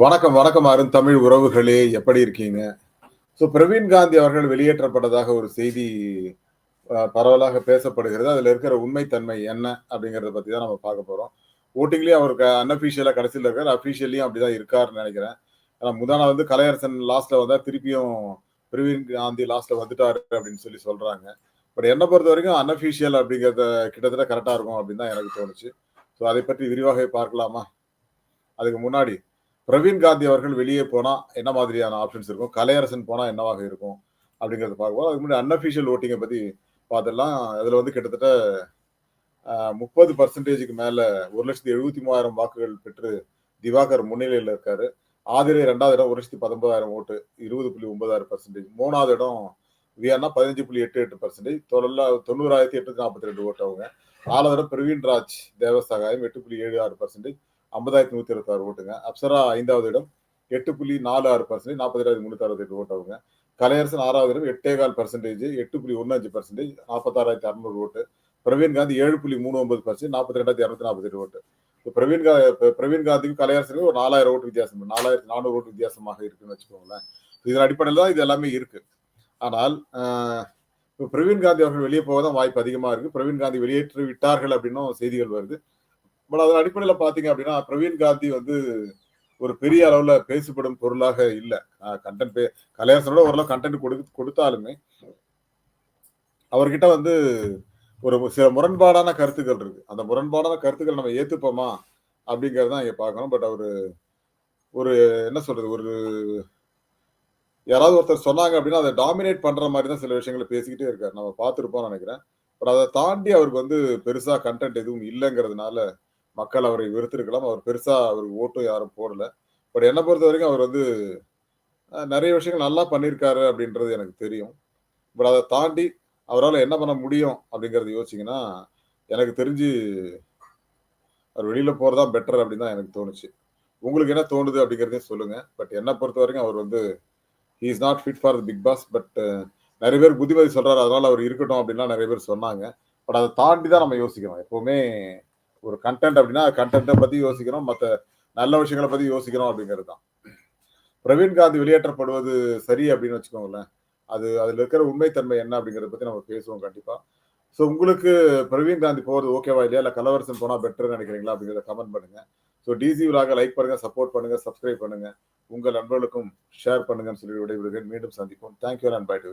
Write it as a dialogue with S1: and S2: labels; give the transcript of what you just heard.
S1: வணக்கம் வணக்கம் அருண் தமிழ் உறவுகளே எப்படி இருக்கீங்க? ஸோ பிரவீன் காந்தி அவர்கள் வெளியேற்றப்பட்டதாக ஒரு செய்தி பரவலாக பேசப்படுகிறது. அதில் இருக்கிற உண்மைத்தன்மை என்ன அப்படிங்கிறத பற்றி தான் நம்ம பார்க்க போகிறோம் ஓட்டிங்லேயும் அவருக்கு அன்அஃபிஷியலாக கடைசியில் இருக்கார். அஃபீஷியல்லையும் அப்படி தான் இருக்காருன்னு நினைக்கிறேன். ஏன்னா முதனா வந்து கலையரசன் லாஸ்ட்டில் வந்தால் திருப்பியும் பிரவீன் காந்தி லாஸ்ட்டில் வந்துட்டாரு அப்படின்னு சொல்லி சொல்கிறாங்க பட் என்னை பொறுத்த வரைக்கும் அன்அஃபீஷியல் அப்படிங்கிறத கிட்டத்தட்ட கரெக்டாக இருக்கும் அப்படின்னு தான் எனக்கு தோணுச்சு. ஸோ அதை பற்றி விரிவாக பார்க்கலாமா? அதுக்கு முன்னாடி பிரவீன் காந்தி அவர்கள் வெளியே போனா என்ன மாதிரியான ஆப்ஷன்ஸ் இருக்கும்? கலையரசன் போனா என்னவாக இருக்கும்? அப்படிங்கறத பார்க்கும்போது அதுக்கு முன்னாடி அன்அஃபிஷியல் ஓட்டிங்கை பத்தி பார்த்துடலாம் அதுல வந்து கிட்டத்தட்ட முப்பது பர்சன்டேஜுக்கு மேல ஒரு லட்சத்தி எழுபத்தி மூவாயிரம் வாக்குகள் பெற்று திவாகர் முன்னிலையில் இருக்காரு. ஆதிரை ரெண்டாவது இடம் ஒரு லட்சத்தி பத்தொன்பதாயிரம் ஓட்டு இருபது புள்ளி ஒன்பதாயிரம் பர்சன்டேஜ் மூணாவது இடம் வியன்னா பதினஞ்சு புள்ளி எட்டு எட்டு பர்சன்டேஜ் தொழில தொண்ணூறாயிரத்தி எட்டு நாற்பத்தி ரெண்டு ஓட்டு அவங்க. நாலாவது இடம் பிரவீன் ராஜ் தேவசகாயம் எட்டு புள்ளி ஏழு ஆறு பர்சன்டேஜ் ஐம்பதாயிரத்தி நூத்தி இருபத்தாறு ஓட்டுங்க. அப்சரா ஐந்தாவது இடம் எட்டு புள்ளி நாலு ஆறு பர்சன்டேஜ் நாற்பதாயிரத்தி முன்னூத்தி அறுபத்தி எட்டு ஓட்டு அவங்க கலையரசன் ஆறாவது இடம் எட்டே கால் பர்சன்டேஜ் எட்டு புள்ளி ஒன்று அஞ்சு பர்சன்டேஜ் நாற்பத்தாறாயிரத்தி அறுநூறு ஓட்டு. பிரவீன் காந்தி ஏழு புள்ளி மூணு ஒன்பது பர்சன்டேஜ் நாற்பத்தி ரெண்டாயிரத்தி இரநூத்தி நாற்பத்தி எட்டு ஓட்டு. இப்போ பிரவீன் கா பிரவீன் காந்திக்கும் கலையரசனுக்கும் ஒரு நாலாயிரம் ஓட்டு வித்தியாசம் நாலாயிரத்தி நானூறு ஓட்டு வித்தியாசமாக இருக்குன்னு வச்சுக்கோங்களேன். இதன் அடிப்படையில் தான் இது எல்லாமே இருக்கு. ஆனால் இப்போ பிரவீன் காந்தி அவர்கள் வெளியே போக தான் வாய்ப்பு அதிகமாக இருக்குது பிரவீன் காந்தி வெளியேற்றி விட்டார்கள் அப்படின்னும் செய்திகள் வருது. பட் அதன் அடிப்படையில் பார்த்தீங்க அப்படின்னா பிரவீன் காந்தி வந்து ஒரு பெரிய அளவுல பேசப்படும் பொருளாக இல்லை. கண்டென்ட் பே கலையரசனோட ஓரளவு கண்டென்ட் கொடு கொடுத்தாலுமே அவர்கிட்ட வந்து ஒரு சில முரண்பாடான கருத்துக்கள் இருக்கு. அந்த முரண்பாடான கருத்துக்கள் நம்ம ஏத்துப்போமா அப்படிங்கறத தான் இங்க பார்க்கணும். பட் அவரு ஒரு என்ன சொல்றது ஒரு யாராவது ஒருத்தர் சொன்னாங்க அப்படின்னா அதை டாமினேட் பண்ற மாதிரி தான் சில விஷயங்களை பேசிக்கிட்டே இருக்காரு. நம்ம பார்த்துருப்போம்னு நினைக்கிறேன். பட் அதை தாண்டி அவருக்கு வந்து பெருசா கண்டென்ட் எதுவும் இல்லைங்கிறதுனால மக்கள் அவரை வெறுத்திருக்கலாம். அவர் பெருசாக அவருக்கு ஓட்டும் யாரும் போடல. பட் என்னை பொறுத்த வரைக்கும் அவர் வந்து நிறைய விஷயங்கள் நல்லா பண்ணியிருக்காரு அப்படின்றது எனக்கு தெரியும். பட் அதை தாண்டி அவரால் என்ன பண்ண முடியும் அப்படிங்கறத யோசிச்சிங்கன்னா எனக்கு தெரிஞ்சு அவர் வெளியில் போகிறதா பெட்டர் அப்படின்னு தான் எனக்கு தோணுச்சு. உங்களுக்கு என்ன தோணுது அப்படிங்கிறதையும் சொல்லுங்கள் பட் என்னை பொறுத்த வரைக்கும் அவர் வந்து he is not fit for the Bigg Boss but நிறைய பேர் புத்திமதி சொல்கிறாரு அதனால் அவர் இருக்கட்டும் அப்படின்லாம் நிறைய பேர் சொன்னாங்க. பட் அதை தாண்டி தான் நம்ம யோசிக்கணும். எப்போவுமே ஒரு கண்டென்ட் அப்படின்னா கண்டென்ட்டை பத்தி யோசிக்கிறோம் மற்ற நல்ல விஷயங்களை பத்தி யோசிக்கிறோம் அப்படிங்கிறது தான். பிரவீன் காந்தி வெளியேற்றப்படுவது சரி அப்படின்னு வச்சுக்கோங்களேன். அது அதில் இருக்கிற உண்மைத்தன்மை என்ன அப்படிங்கிறத பத்தி நம்ம பேசுவோம் கண்டிப்பா. ஸோ உங்களுக்கு பிரவீன் காந்தி போகிறது ஓகேவா இல்லையா? இல்லை கலவரசன் போனால் பெட்டர்னு நினைக்கிறீங்களா அப்படிங்கிறத கமெண்ட் பண்ணுங்க. ஸோ டிசி விழாக லைக் பண்ணுங்க சப்போர்ட் பண்ணுங்க சப்ஸ்கிரைப் பண்ணுங்க. உங்கள் நண்பர்களுக்கும் ஷேர் பண்ணுங்கன்னு சொல்லி விடைபெறுகிறேன். மீண்டும் சந்திப்போம். Thank you and by to